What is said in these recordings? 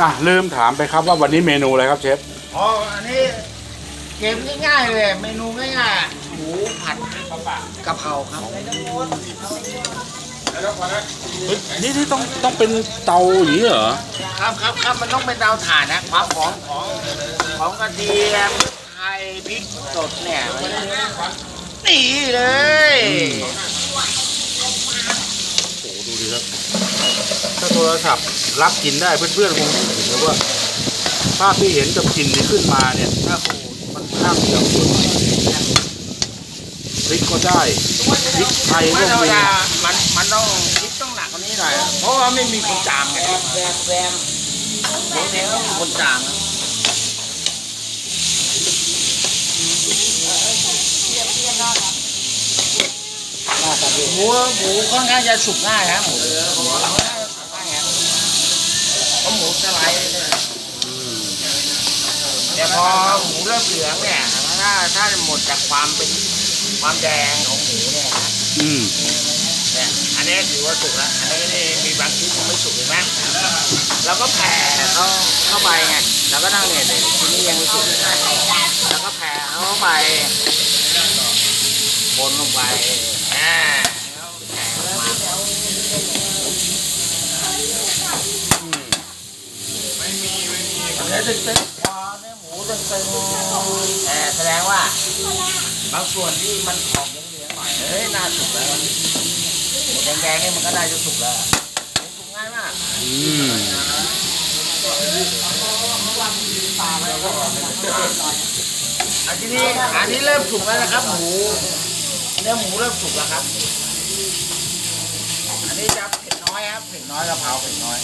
อะลืมถามไปครับว่าวันนี้เมนูอะไรครับเชฟ อ๋อ อันนี้เกมง่ายๆเลย เมนูง่ายๆอะหมูผัดกะเพราครับนี่ที่ต้องต้องเป็นเตาอย่างนี้เหรอ ครับครับครับมันต้องเป็นเตาถ่านนะความหอมของของกระเทียมไทยพริกสดเนี่ยมันนี่เลย โอ้ดูดิครับ ถ้า โทรศัพท์ รับกินได้เพื่อนๆคงเห็นแล้วว่า ภาพที่เห็นกับกลิ่นที่ขึ้นมาเนี่ยโอ้โหมันข้ามเดียวพริกก็ได้พริกไทยก็ธรรมมีดามันมันต้องพริกต้องหนักกว่านี้หน่อยเพราะว่าไม่มีคนจามไงแซมแซมเดี๋ยวเดี๋ยวมีคนจามนะหมูหมูค่อนข้างจะสุกง่ายนะหมูหมู แต่พอหมูเริ่มเหลืองเนี่ยถ้าถ้าหมดจากความเป็นความแดงของหมูเนี่ยนะอืมเนี่ยอันนี้ถือว่าสุกแล้วอันนี้นี่มีบางชิ้นยังไม่สุกเห็นไหมเราก็แผ่เข้าเข้าไปไงเราก็นั่งเนี่ยเนี่ยชิ้นนี้ยังไม่สุกเลยนะแล้วก็แผ่เข้าไปบนลงไปอ่า เนื้อตึงๆพอเนื้อหมูตึงๆแต่แสดงว่า บางส่วนที่มันออกเหลืองๆหน่อยเฮ้ยน่าสุกแล้วหมูแดงๆนี่มันก็ได้จะสุกแล้วสุกง่ายมากอืมอันนี้อันนี้เริ่มสุกแล้วนะครับ หมูเนื้อหมูเริ่มสุกแล้วครับ อันนี้จะเผ็ดน้อยครับเผ็ดน้อยกะเพราเผ็ดน้อย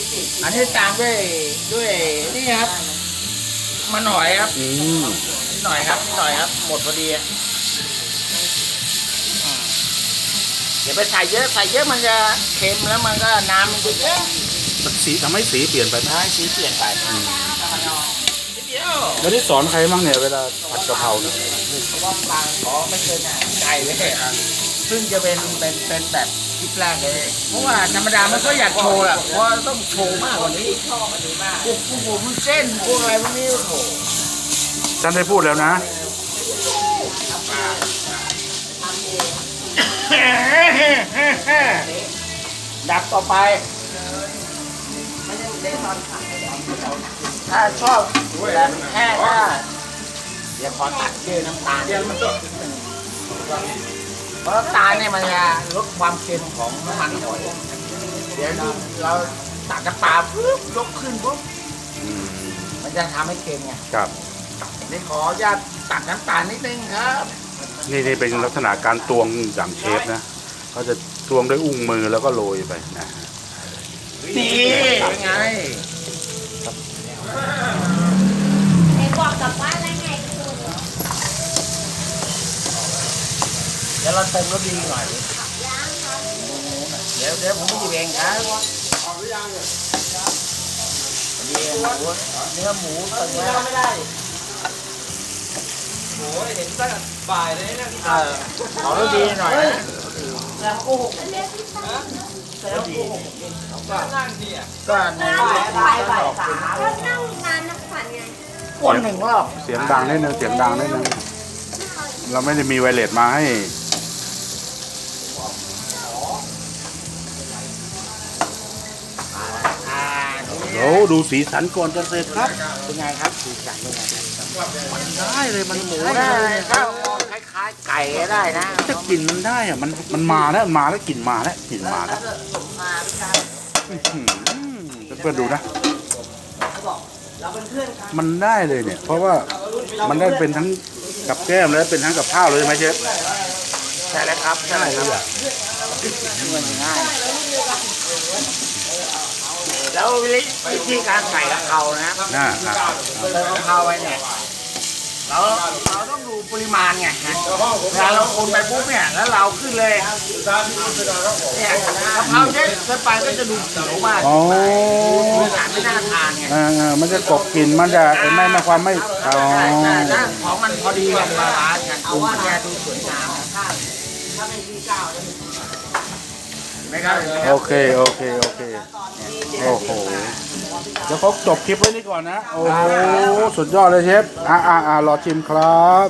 อันนี้ตามด้วยด้วยนี่ครับ มันหน่อยครับอืมนิดหน่อยครับนิดหน่อยครับ หมดพอดีอะอืมอย่าไปใส่เยอะใส่เยอะมันจะเค็มแล้วมันก็น้ำมันจะเยอะมันสีทำให้สีเปลี่ยนไปไหมใช่สีเปลี่ยนไปนิดเดียวแล้วได้สอนใครบ้างเนี่ยเวลาผัดกะเพราเนี่ยเพราะว่าบางขอไม่เคยไก่เลยซึ่งจะเป็นเป็นเป็นแบบ คลิปแรกเลย เพราะว่าธรรมดาไม่ค่อยอยากโชว์แหละเพราะต้องโชว์มากกว่านี้พวกพวกผมเส้นพวกอะไรพวกนี้โอ้โหท่านได้พูดแล้วนะ ดับต่อไป ถ้าชอบแบบแห้งก็เดี๋ยวขอตัดด้วยน้ำตาลเพราะน้ำตาลเนี่ยมันจะลดความเค็มของน้ำมันหอยเดี๋ยวเราตัดน้ำปลาปุ๊บยกขึ้นปุ๊บอืมมันจะทำให้เค็มไงครับ นี่ขออนุญาตตัดน้ำตาลนิดนึงครับนี่นี่เป็นลักษณะการตวงอย่างเชฟนะเขาจะตวงด้วยอุ้งมือแล้วก็โรยไปนะนี่เป็นไง ไหนบอกกลับบ้านแล้วไงครู เดี๋ยวเราเติมรสดีหน่อยเดี๋ยวเดี๋ยวผมไปหยิบเองครับเดี๋ยวหมูเนื้อหมูตึงแล้วไม่ได้โอ้ยเห็นตั้งแต่บ่ายเลยเนี่ยที่เออขอรสดีหน่อยนะนั่งดีอะก็ในเรื่องที่ต้องบอกคุณก็นั่งนานนักฝันไงวนหนึ่งรอบเสียงดังนิดนึงเสียงดังนิดนึงเราไม่ได้มีไวเลสมาให้ เดี๋ยวดูสีสันก่อนจะเสร็จครับ เป็นไงครับถูกจัดเป็นไงได้เลยมันหมูได้ได้เลยถ้าคล้ายๆไก่ก็ได้นะถ้ากลิ่นมันได้อะมันมันมาแล้วมันมาแล้วกลิ่นมาแล้วกลิ่นมาแล้วอื้อหือเพื่อนๆดูนะมันได้เลยเนี่ย เพราะว่ามันได้เป็นทั้งกับแก้มและเป็นทั้งกับข้าวเลยใช่ไหมเชฟใช่แล้วครับใช่แล้วครับเงินง่าย แล้ววิธีการใส่กะเพรานะน่าอะเติมกะเพราไว้เนี่ยเราเราต้องดูปริมาณไงฮะเวลาเราคนไปปุ๊บเนี่ยแล้วเราขึ้นเลยเนี่ยกะเพราเยอะเกินไปก็จะดูเขียวมากอ๋อไม่น่าไม่น่าทานไงอ่าอ่ามันจะกลบกลิ่นมันจะเอ้ยไม่ไม่ความไม่อ๋อใช่ใช่ถ้าของมันพอดีกันบาลานซ์กันเอาว่าแกดูสวยงามนะไม่ครับ โอเค โอเค โอเค โอ้โหเชเดี๋ยวเขาจบคลิปไว้นี่ก่อนนะ โอ้โห สุดยอดเลยเชฟ อ่าอ่ารอชิมครับ